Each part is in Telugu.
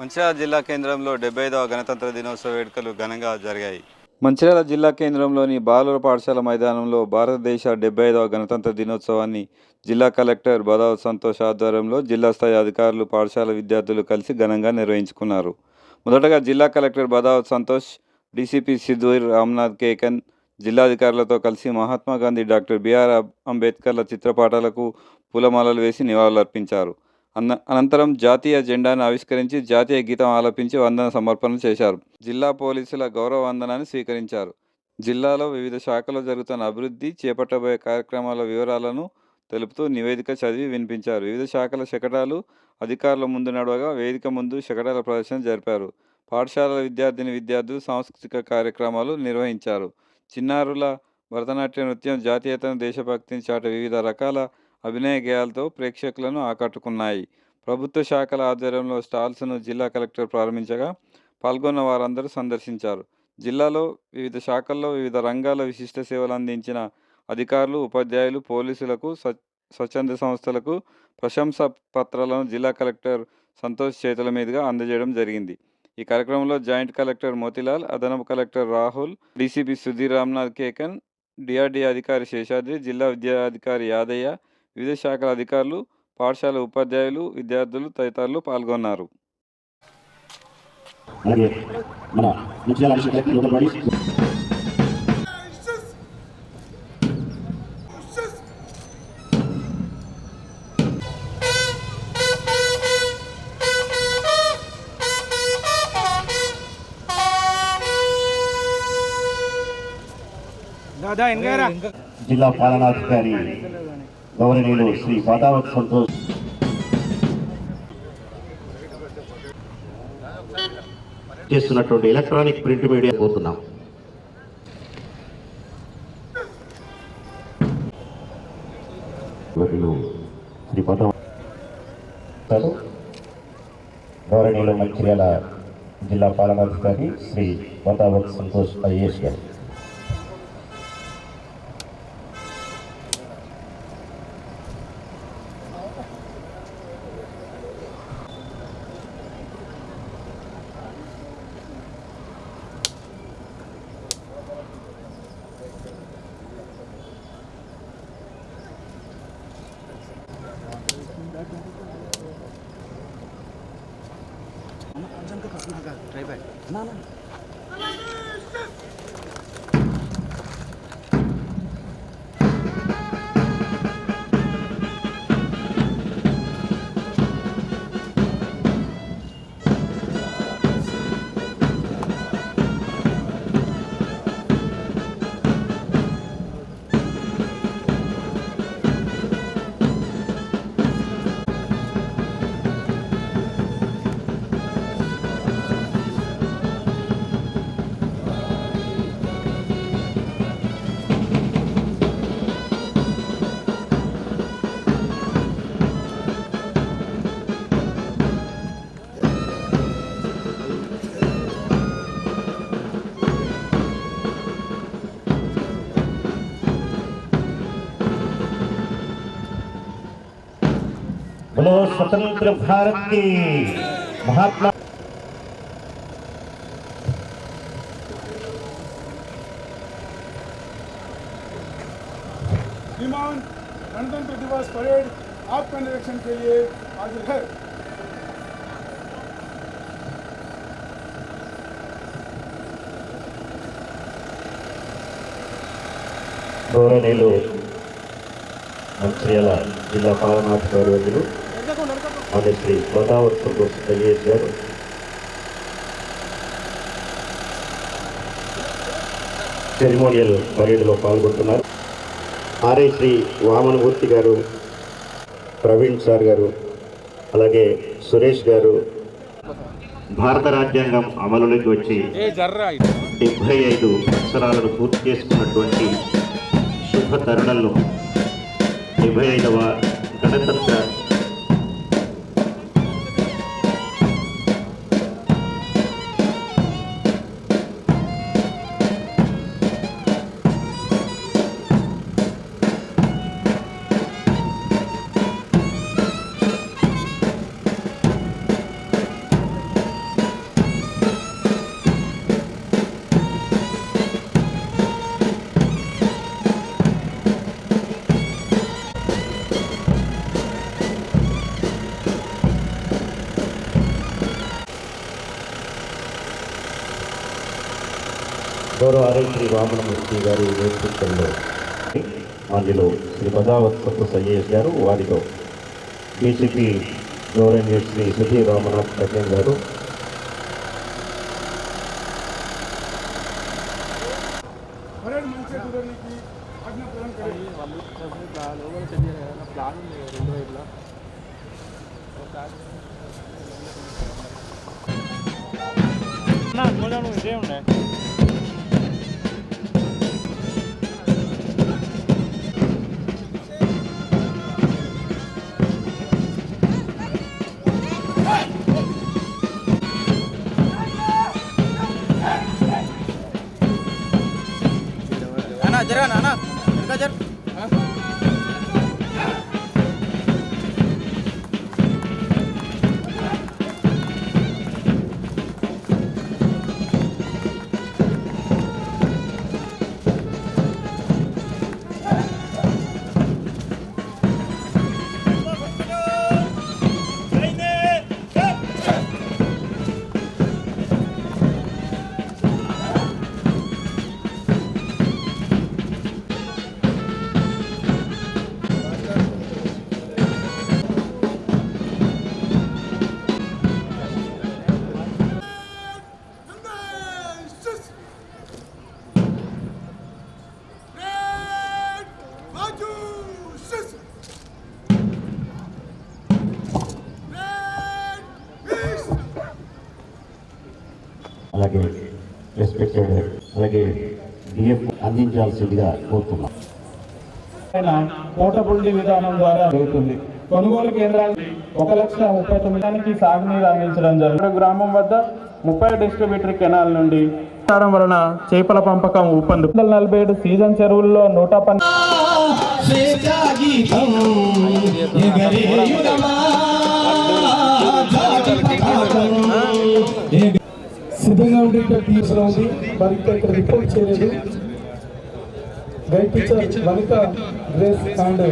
మంచిర్యాల జిల్లా కేంద్రంలో డెబ్బై ఐదవ గణతంత్ర దినోత్సవ వేడుకలు ఘనంగా జరిగాయి. మంచిర్యాల జిల్లా కేంద్రంలోని బాలుర పాఠశాల మైదానంలో భారతదేశ డెబ్బై ఐదవ గణతంత్ర దినోత్సవాన్ని జిల్లా కలెక్టర్ బదావ్ సంతోష్ ఆధ్వర్యంలో జిల్లా స్థాయి అధికారులు పాఠశాల విద్యార్థులు కలిసి ఘనంగా నిర్వహించుకున్నారు. మొదటగా జిల్లా కలెక్టర్ బదావ్ సంతోష్ డీసీపీ సిద్ధూర్ రామ్నాథ్ కేకన్ జిల్లాధికారులతో కలిసి మహాత్మా గాంధీ డాక్టర్ బిఆర్ అంబేద్కర్ల చిత్రపటాలకు పూలమాలలు వేసి నివాళులర్పించారు. అన్న అనంతరం జాతీయ జెండాను ఆవిష్కరించి జాతీయ గీతం ఆలపించి వందన సమర్పణ చేశారు. జిల్లా పోలీసుల గౌరవ వందనాన్ని స్వీకరించారు. జిల్లాలో వివిధ శాఖలో జరుగుతున్న అభివృద్ధి చేపట్టబోయే కార్యక్రమాల వివరాలను తెలుపుతూ నివేదిక చదివి వినిపించారు. వివిధ శాఖల శకటాలు అధికారుల ముందు నడవగా వేదిక ముందు శకటాల ప్రదర్శన జరిపారు. పాఠశాలల విద్యార్థిని విద్యార్థులు సాంస్కృతిక కార్యక్రమాలు నిర్వహించారు. చిన్నారుల భరతనాట్య నృత్యం జాతీయతను దేశభక్తిని చాట వివిధ రకాల అభినయ గేయాలతో ప్రేక్షకులను ఆకట్టుకున్నాయి. ప్రభుత్వ శాఖల ఆధ్వర్యంలో స్టాల్స్ను జిల్లా కలెక్టర్ ప్రారంభించగా పాల్గొన్న వారందరూ సందర్శించారు. జిల్లాలో వివిధ శాఖల్లో వివిధ రంగాల విశిష్ట సేవలు అందించిన అధికారులు ఉపాధ్యాయులు పోలీసులకు స్వచ్ఛంద సంస్థలకు ప్రశంస పత్రాలను జిల్లా కలెక్టర్ సంతోష్ చేతుల మీదుగా అందజేయడం జరిగింది. ఈ కార్యక్రమంలో జాయింట్ కలెక్టర్ మోతిలాల్ అదనపు collector Rahul DCP Sudhir Ramnath Kekan DRD అధికారి శేషాద్రి జిల్లా విద్యాధికారి యాదయ్య వివిధ శాఖల అధికారులు పాఠశాల ఉపాధ్యాయులు విద్యార్థులు తదితరులు పాల్గొన్నారు. జిల్లా పాలనాధికారి గౌరవనీయులు శ్రీ బాదావత్ సంతోష్. చేస్తున్నటువంటి ఎలక్ట్రానిక్ ప్రింట్ మీడియా కోరుతున్నాం గౌరవనీయులు శ్రీ గౌరవనీయులు మంచిర్యాల జిల్లా పాలనాధికారి శ్రీ బాదావత్ సంతోష్ ఐఏఎస్ గారు. बोलो स्वतंत्र भारत की महात्मा श्रीमान गणतंत्र दिवस परेड आपका निरीक्षण के लिए हाजिर है గౌరవనీయులు మంచిర్యాల జిల్లా పాలనాధికారి వర్యులు మన శ్రీ గోదావరి సంతోష్ ఐఏఎస్ గారు సెరిమోనియల్ పరేడ్లో పాల్గొంటున్నారు ఆర్ఐ శ్రీ వామనమూర్తి గారు ప్రవీణ్ సార్ గారు అలాగే సురేష్ గారు భారత రాజ్యాంగం అమలులోకి వచ్చి డెబ్బై ఐదు సంవత్సరాలను పూర్తి చేసుకున్నటువంటి శుభ తరుణంలో డెబ్బై ఐదవ గణతంత్ర గౌరవ ఆరోగ్య వామనమూర్తి గారి నేతృత్వంలో అందులో శ్రీ పదావత్ సంతోష్ ఐఏఎస్ గారు వారితో బీజేపీ గౌరవనీయ శ్రీ సుధీర్ రామనాథ్ కళ్యాణ్ గారు అందించాల్సిందిగా కోరుతున్నాం. పోర్టబిలిటీ విధానం ద్వారా జరుగుతుంది. కొనుగోలు కేంద్రాలు ఒక లక్ష ముప్పై తొమ్మిదానికి సాగునీరు అందించడం జరుగుతుంది. గ్రామం వద్ద ముప్పై డిస్ట్రిబ్యూటర్ కెనాల్ నుండి వలన చేపల పంపకం ఊపందు నలభై ఏడు సీజన్ చెరువుల్లో నూట సిద్ధంగా ఉండే టీచర్ ఉంది. మరి ఇంకా ఇక్కడ రిపోర్ట్ చేయలేదు. Guide teacher Lalitha Grace and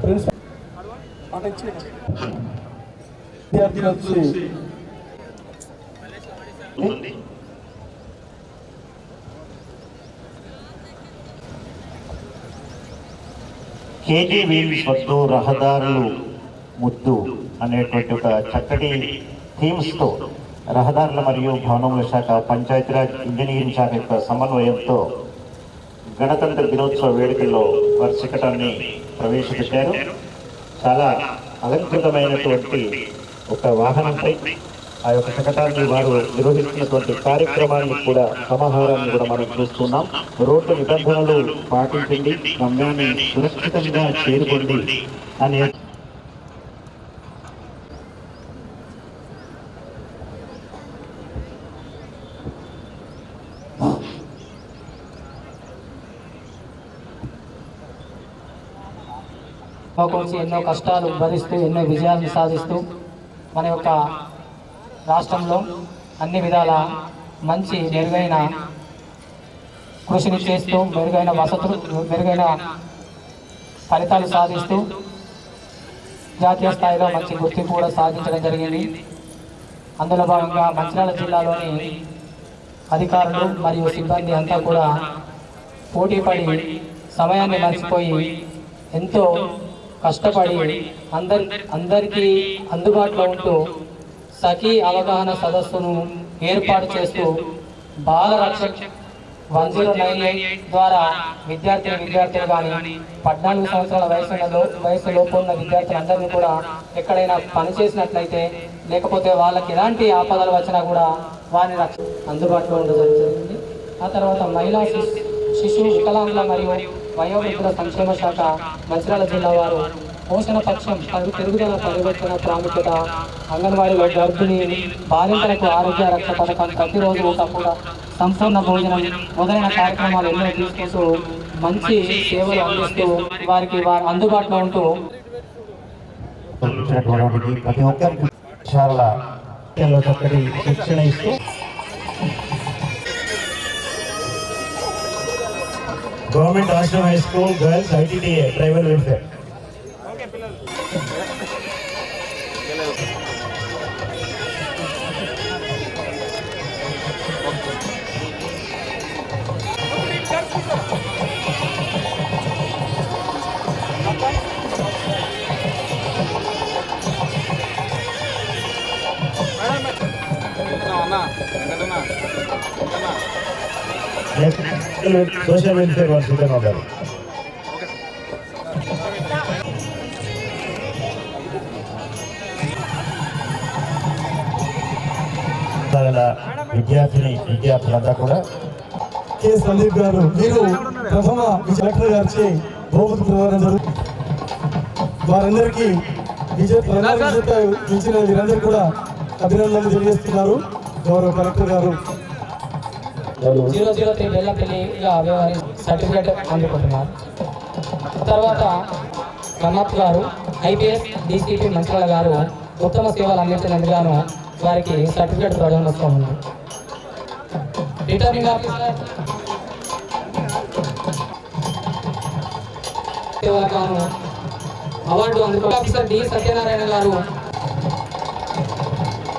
principal విద్యార్థులు వచ్చి కేజీ వద్దు రహదారులు ముద్దు అనేటువంటి ఒక చక్కటి థీమ్స్తో రహదారుల మరియు భవనముల శాఖ పంచాయతీరాజ్ ఇంజనీరింగ్ శాఖ యొక్క సమన్వయంతో గణతంత్ర దినోత్సవ వేడుకల్లో వారి శిఖటాన్ని ప్రవేశపెట్టారు. చాలా అలంకృతమైనటువంటి ఒక వాహనంపై ఆ యొక్క శకటాన్ని వారు నిర్వహిస్తున్నటువంటి కార్యక్రమాన్ని కూడా సమాహారాన్ని కూడా మనం చూస్తున్నాం. రోడ్డు నిబంధనలు పాటించండి గమ్యాన్ని సురక్షితంగా చేరుకోండి అనే కోసం ఎన్నో కష్టాలు భరిస్తూ ఎన్నో విజయాలను సాధిస్తూ మన యొక్క రాష్ట్రంలో అన్ని విధాల మంచి మెరుగైన కృషిని చేస్తూ మెరుగైన వసతులు మెరుగైన ఫలితాలు సాధిస్తూ జాతీయ స్థాయిలో మంచి గుర్తింపు కూడా సాధించడం జరిగింది. అందులో భాగంగా మంచిర్యాల జిల్లాలోని అధికారులు మరియు సిబ్బంది అంతా కూడా పోటీపడి సమయాన్ని మర్చిపోయి ఎంతో కష్టపడి అందరి అందరికీ అందుబాటులో ఉంటూ సఖీ అవగాహన సదస్సును ఏర్పాటు చేస్తూ Bala Rakshak one zero nine eight ద్వారా విద్యార్థి విద్యార్థులు కానీ పద్నాలుగు సంవత్సరాల వయసు వయసు లోపు ఉన్న విద్యార్థులందరినీ కూడా ఎక్కడైనా పని చేసినట్లయితే లేకపోతే వాళ్ళకి ఎలాంటి ఆపదలు వచ్చినా కూడా వారిని రక్ష అందుబాటులో ఉండడం జరిగింది ఆ తర్వాత మహిళా శిశు శిశు వికలాంగుల మరియు వయోవృద్ధుల సంక్షేమ శాఖ మంచిర్యాల జిల్లా వారు పోషణ పక్షం పెరుగుదల పరివర్తన ప్రాముఖ్యత అంగన్వాడీలో గర్భిణీ బాలింతలకు ఆరోగ్య రక్ష పథకం ప్రతిరోజు ఒక సంపూర్ణ భోజనం మొదలైన కార్యక్రమాలు ఎన్నో తీసుకుంటూ మంచి సేవలు అందిస్తూ వారికి వారు అందుబాటులో ఉంటూ ప్రతి ఒక్కరికి చాలా చక్కటి శిక్షణ ఇస్తూ government Ashram high school girls ITDA tribal welfare social welfare వాళ్ళు సిద్ధంగా విద్యార్థిని విద్యార్థులంతా కూడా కె సందీప్ గారు మీరు ప్రథమ కలెక్టర్ గారిచే బహుమతి ప్రదానం జరుగుతుంది వారందరికీ విజయ ప్రధాన విజేత ఇచ్చిన వీరందరూ కూడా అభినందనలు తెలియజేస్తున్నారు. గౌరవ కలెక్టర్ గారు జీరో జీరో త్రీ బెల్లపల్లిగా వ్యవహరి సర్టిఫికేట్ అందుకుంటున్నారు. తర్వాత కన్నప్ప గారు ఐపీఎస్ డీసీపీ మంత్రుల గారు ఉత్తమ సేవలు అందించినందుగాను వారికి సర్టిఫికేట్ ప్రధానోత్సవం ఉంది. Returning officer award officer D Satyanarayana గారు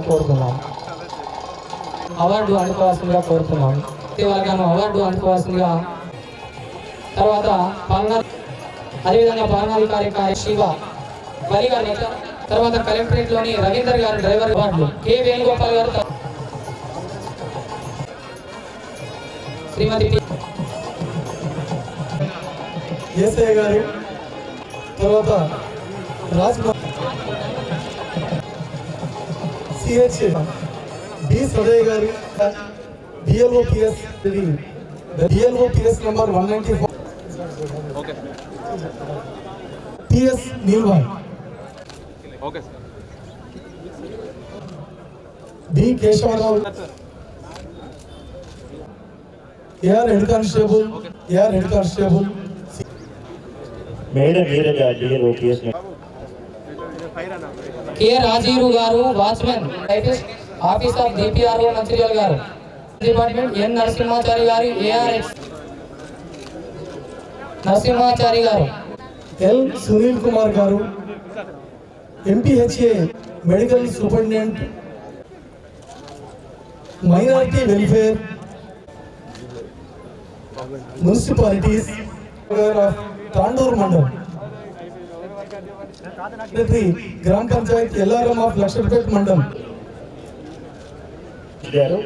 కోరుతున్నాం. అవార్డు అందుకోవాల్సిందిగా కోరుతున్నాం. సేవలకు అవార్డు అందుకోవాల్సిందిగా తర్వాత పాలనా అదేవిధంగా పాలనాధికారి కార్య శివ బలి గారి తర్వాత కలెక్టరేట్లోని రవీందర్ గారు డ్రైవర్ అవార్డులు కె వేణుగోపాల్ గారు శ్రీమతి టి. గారు తర్వాత రాజ్ సిహెచ్ బి సదయ్ గారు BLOPS BLOPS number one ninety four okay PS Neelwai okay sir B Keshavarao AR head constable AR head constable madam మీరుగా DL OPS K Rajeev garu watchman typist office of DPRO Mancherial garu department ఎన్ నరసింహాచారి గారు ఏఆర్ఎస్ నరసింహాచారి గారు L Sunil Kumar garu MPHA medical superintendent minority welfare municipalities of Tandur mandal secretary గ్రామ పంచాయత్ ఎల్ఆర్ఎం ఆఫ్ లక్షపేట్ మండల్ గారు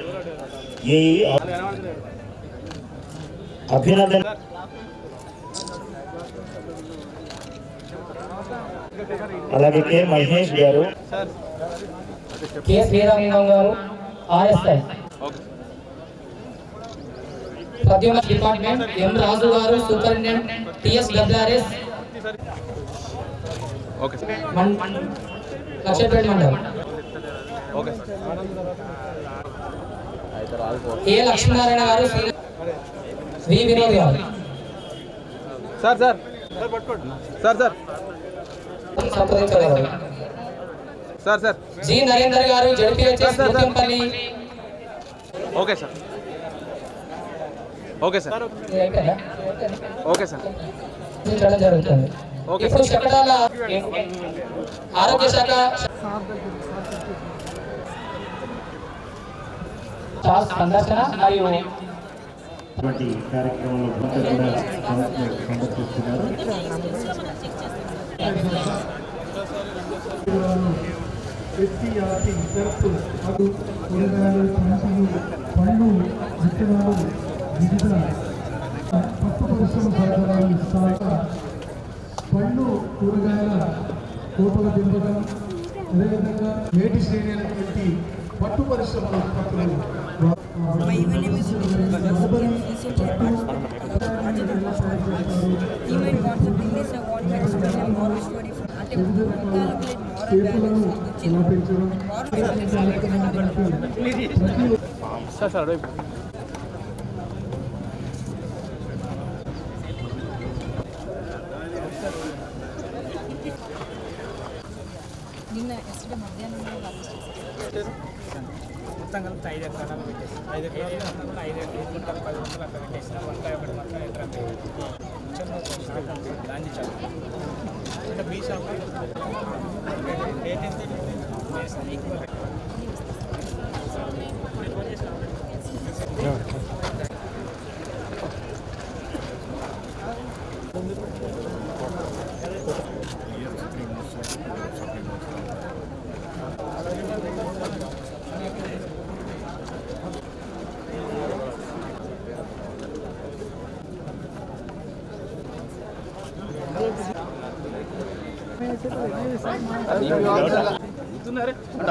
ఈ అభినందన అలాగే కె మహేష్ గారు కె శ్రీరామలింగం గారు RSI okay Pradyumna department M Raju గారు superintendent TS WRS okay sir Lakshapeta mandal okay sir A Lakshminarayana గారు శ్రీ- వినోద్ గారు. Sir sir. Sir sir. Sir sir. G Narender గారు ZPHS Muthyampalli okay sir. Okay sir? Okay sir. Okay ఇప్పుడు ఆరోగ్య శాఖ చాలా సందర్శన మరియు ఎస్సీఆర్టీ షరతు అటు కూరగాయలు పంటలు పండ్లు విత్తనాలు వివిధ పట్టు పరిశ్రమ సరఫరాలు సహా పండ్లు కూరగాయల కోపల పెంపకం అదేవిధంగా నేటి శ్రేణి అయినటువంటి పట్టు పరిశ్రమల ఉత్పత్తులు My even name is initiated Even wants to bring this, I want to explain a moral story from Antipurkalakit moral balance in the children. Moral balance in the children. మొత్తం కలిపి ఐదు ఎకరాలు పెట్టేసి. ఐదు ఎకరాలు మొత్తం ఐదు ఎకరాలు గుంటలు పది గుంటలు అక్కడ పెట్టేసిన వంకాయ ఒకటి మొత్తం ఎకరం గాంధీ చౌక్. అంటే బీ షాప్ ఎయిటీన్త్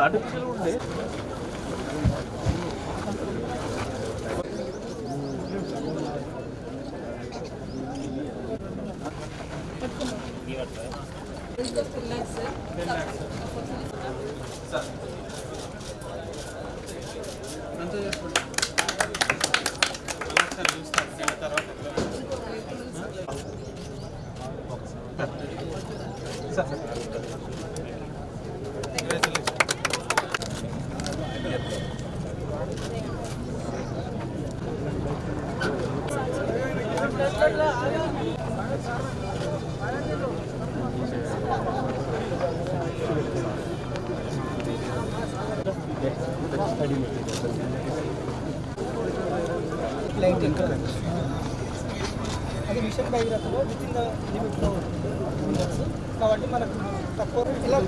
అటు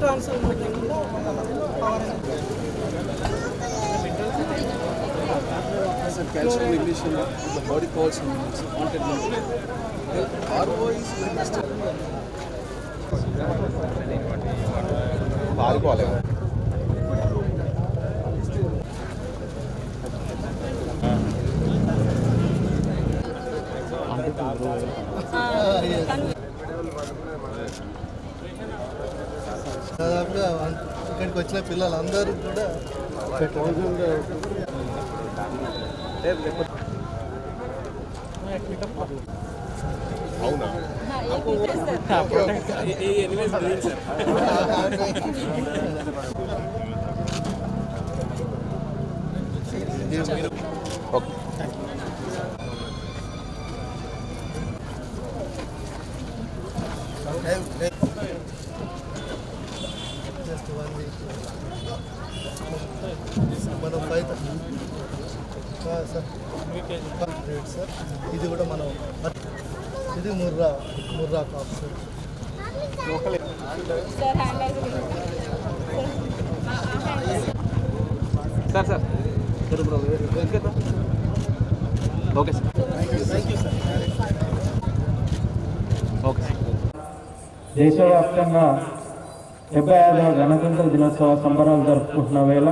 ಟ್ರಾನ್ಸ್ಫರ್ ಮಾಡೋದ್ರಿಂದ calcium the body calls and wanted. The RO is దాదాపుగా ఇక్కడికి వచ్చిన పిల్లలందరూ కూడా జస్ట్ వన్ వీక్ మనం బయట సార్ రేట్ సార్. ఇది కూడా మనం ఇది Murrah Murrah cap sir. Sir sir. Okay sir. Okay sir. దేశవ్యాప్తంగా డెబ్బై ఐదవ గణతంత్ర దినోత్సవ సంబరాలు జరుపుకుంటున్న వేళ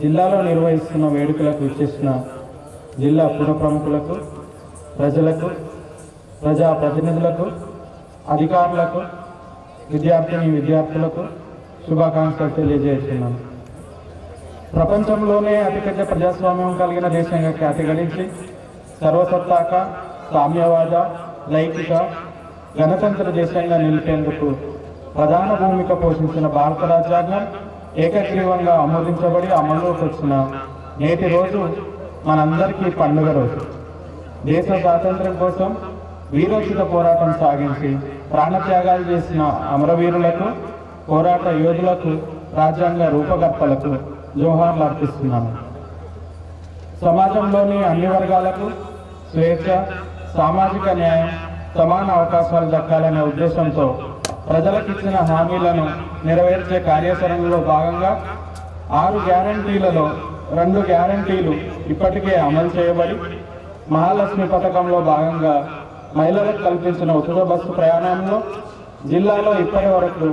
జిల్లాలో నిర్వహిస్తున్న వేడుకలకు ఇచ్చేసిన జిల్లా పుర ప్రముఖులకు ప్రజలకు ప్రజా ప్రతినిధులకు అధికారులకు విద్యార్థిని విద్యార్థులకు శుభాకాంక్షలు తెలియజేస్తున్నాను. ప్రపంచంలోనే అతిపెద్ద ప్రజాస్వామ్యం కలిగిన దేశంగా ఖ్యాతి గడించి సర్వసత్తాక సామ్యవాద లైంగిక గణతంత్ర దేశంగా నిలిపేందుకు ప్రధాన భూమిక పోషించిన భారత రాజ్యాంగం ఏకగ్రీవంగా ఆమోదించబడి అమల్లోకి వచ్చిన నేటి రోజు మనందరికీ పండుగ రోజు. దేశ స్వాతంత్ర్యం కోసం వీరోచిత పోరాటం సాగించి ప్రాణత్యాగాలు చేసిన అమరవీరులకు పోరాట యోధులకు రాజ్యాంగ రూపకర్తలకు జోహార్లు అర్పిస్తున్నాను. సమాజంలోని అన్ని వర్గాలకు స్వేచ్ఛ సామాజిక న్యాయం సమాన అవకాశాలు దక్కాలనే ఉద్దేశంతో ప్రజలకు ఇచ్చిన హామీలను నెరవేర్చే కార్యాచరణలో భాగంగా ఆరు గ్యారంటీలలో రెండు గ్యారంటీలు ఇప్పటికే అమలు చేయబడి మహాలక్ష్మి పథకంలో భాగంగా మహిళలకు కల్పించిన ఉచిత బస్సు ప్రయాణంలో జిల్లాలో ఇప్పటి వరకు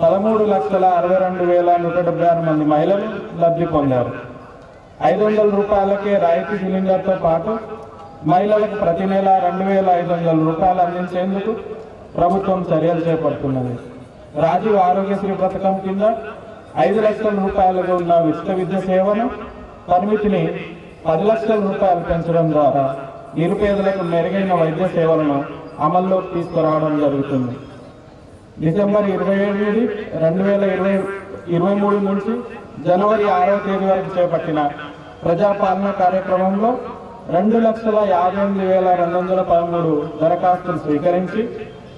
పదమూడు లక్షల అరవై రెండు వేల నూట డెబ్బై ఆరు మంది మహిళలు లబ్ధి పొందారు. ఐదు వందల రూపాయలకే రాయితీ సిలిండర్తో పాటు మహిళలకు ప్రతి నెల రెండు వేల ఐదు వందల రూపాయలు అందించేందుకు ప్రభుత్వం చర్యలు చేపడుతున్నది. రాజీవ్ ఆరోగ్యశ్రీ పథకం కింద ఐదు లక్షల రూపాయలుగా ఉన్న ఉచిత విద్య సేవను పరిమితిని పది లక్షల రూపాయలు పెంచడం ద్వారా నిరుపేదలకు మెరుగైన వైద్య సేవలను అమల్లోకి తీసుకురావడం జరుగుతుంది. డిసెంబర్ ఇరవై ఎనిమిది రెండు వేల ఇరవై ఇరవై మూడు నుంచి జనవరి ఆరవ తేదీ వరకు చేపట్టిన ప్రజాపాలన కార్యక్రమంలో రెండు లక్షల యాభై ఎనిమిది వేల రెండు వందల పదమూడు దరఖాస్తులు స్వీకరించి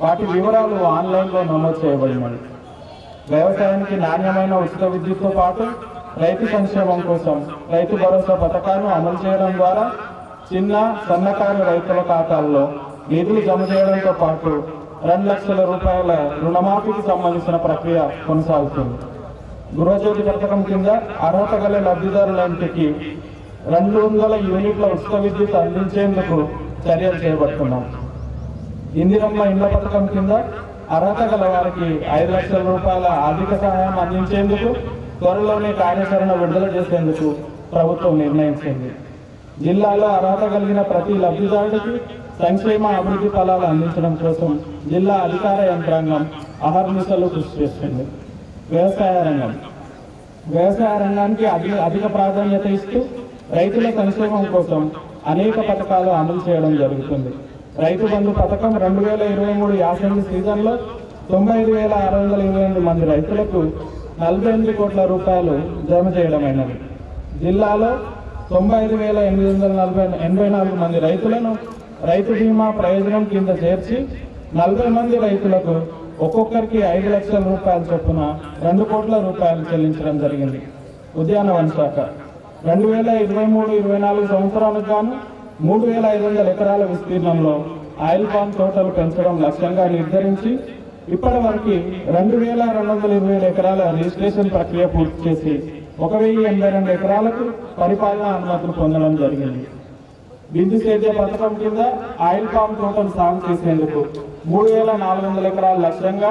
వాటి వివరాలు ఆన్లైన్లో నమోదు చేయబడినవి. వ్యవసాయానికి నాణ్యమైన ఉచిత విద్యుత్తో పాటు రైతు సంక్షేమం కోసం రైతు భరోసా పథకాన్ని అమలు చేయడం ద్వారా చిన్న సన్నకారు రైతుల ఖాతాల్లో నిధులు జమ చేయడంతో పాటు రెండు లక్షల రూపాయల రుణమాఫీకి సంబంధించిన ప్రక్రియ కొనసాగుతుంది. గృహజ్యోతి పథకం కింద అర్హత గల లబ్ధిదారులంటికి రెండు వందల యూనిట్ల ఉచిత విద్యుత్ అందించేందుకు చర్యలు చేపడుతున్నాం. ఇందిరమ్మ ఇండ్ల పథకం కింద అర్హత గల వారికి ఐదు లక్షల రూపాయల ఆర్థిక సహాయం అందించేందుకు త్వరలోనే కార్యాచరణ విడుదల చేసేందుకు ప్రభుత్వం నిర్ణయించింది. జిల్లాలో అర్హత కలిగిన ప్రతి లబ్ధిదారుడికి సంక్షేమ అభివృద్ధి ఫలాలు అందించడం కోసం జిల్లా అధికార యంత్రాంగం అహర్నిశలు కృషి చేస్తుంది. వ్యవసాయ రంగం. వ్యవసాయ రంగానికి అధిక అధిక ప్రాధాన్యత ఇస్తూ రైతుల సంక్షేమం కోసం అనేక పథకాలు అమలు చేయడం జరుగుతుంది. రైతు బంధు పథకం రెండు వేల ఇరవై మూడు యాసంగి సీజన్లో తొంభై ఐదు వేల ఆరు వందల ఇరవై ఎనిమిది మంది రైతులకు నలభై ఎనిమిది కోట్ల రూపాయలు జమ చేయడమైనది. జిల్లాలో తొంభై ఐదు వేల ఎనిమిది వందల నలభై ఎనభై నాలుగు మంది రైతులను రైతు బీమా ప్రయోజనం కింద చేర్చి నలభై మంది రైతులకు ఒక్కొక్కరికి ఐదు లక్షల రూపాయల చొప్పున రెండు కోట్ల రూపాయలు చెల్లించడం జరిగింది. ఉద్యానవన శాఖ. రెండు వేల ఇరవై మూడు ఇరవై నాలుగు సంవత్సరాలకు గాను మూడు వేల ఐదు వందల ఎకరాల విస్తీర్ణంలో ఆయిల్ పామ్ తోటలు పెంచడం లక్ష్యంగా నిర్ధారించి ఇప్పటి వరకు రెండు వేల రెండు వందల ఇరవై ఏడు ఎకరాల రిజిస్ట్రేషన్ ప్రక్రియ పూర్తి చేసి ఒక వెయ్యి ఎనభై రెండు ఎకరాలకు పరిపాలనా అనుమతులు పొందడం జరిగింది. బిందు సేద్య పథకం కింద ఆయిల్ పామ్ తోటలు సాగు చేసేందుకు మూడు వేల నాలుగు వందల ఎకరాల లక్ష్యంగా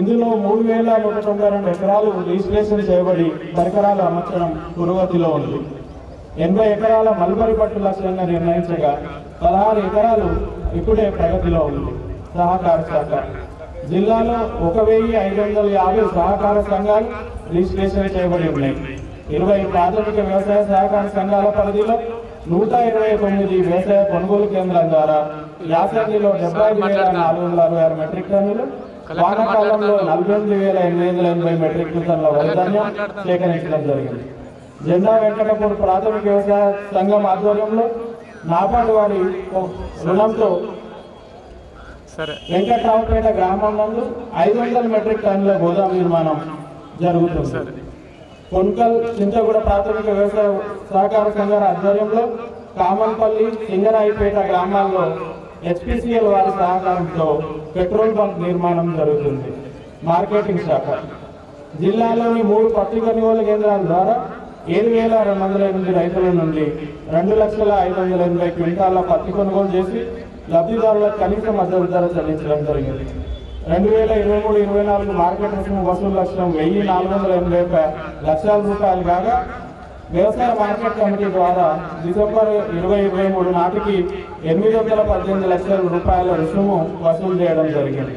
ఇందులో మూడు వేల నూట తొంభై రెండు ఎకరాలు రిజిస్ట్రేషన్ చేయబడి పరికరాలు అమర్చడం పురోగతిలో ఉంది. ఎనభై ఎకరాల మల్బరి పట్టు లక్ష్యంగా నిర్ణయించగా పదహారు ఎకరాలు ఇప్పుడే ప్రగతిలో ఉంది. సహకార శాఖ జిల్లాలో ఒక వెయ్యి ఐదు వందల యాభై సహకార సంఘాలు రిజిస్ట్రేషన్ చేయబడి ఉన్నాయి. ఇరవై ప్రాథమిక వ్యవసాయ సహకార సంఘాల పరిధిలో నూట ఇరవై తొమ్మిది వ్యవసాయ కొనుగోలు కేంద్రాల ద్వారా యాసంగిలో డెబ్బై వేల నాలుగు వందల అరవై ఆరు మెట్రిక్ టన్నులు వానాకాలంలో నలభై ఎనిమిది వేల ఎనిమిది వందల ఎనభై మెట్రిక్ టన్నుల వరిధాన్యం సేకరించడం జరిగింది. జెండా వెంకటపూర్ ప్రాథమిక వ్యవసాయ సంఘం ఆధ్వర్యంలో నాబార్డు వారి రుణంతో వెంకట్రావుపేట గ్రామం నందు ఐదు వందల మెట్రిక్ టన్నుల గోదాం నిర్మాణం జరుగుతుంది. కొన్కల్ చింతగూడ ప్రాథమిక వ్యవసాయ సహకార సంఘాల ఆధ్వర్యంలో కామన్పల్లి సింగరాయిపేట గ్రామాల్లో హెచ్పిసిఎల్ వారి సహకారంతో పెట్రోల్ బంక్ నిర్మాణం జరుగుతుంది. మార్కెటింగ్ శాఖ. జిల్లాలోని మూడు పత్తి కొనుగోలు కేంద్రాల ద్వారా ఏడు వేల రెండు వందల ఎనిమిది రైతుల నుండి రెండు లక్షల ఐదు వందల ఎనభై క్వింటాల పత్తి కొనుగోలు చేసి లబ్ధిదారులకు కనీస మద్దతు ధర చెల్లించడం జరిగింది. రెండు వేల ఇరవై మూడు ఇరవై నాలుగు మార్కెట్ రుసుము వసూలు లక్ష్యం వెయ్యి నాలుగు వందల ఎనభై ఒక్క లక్షల రూపాయలు కాగా వ్యవసాయ మార్కెట్ కమిటీ ద్వారా డిసెంబర్ ఇరవై ఇరవై మూడు నాటికి ఎనిమిది వందల పద్దెనిమిది లక్షల రూపాయల రుసుము వసూలు చేయడం జరిగింది.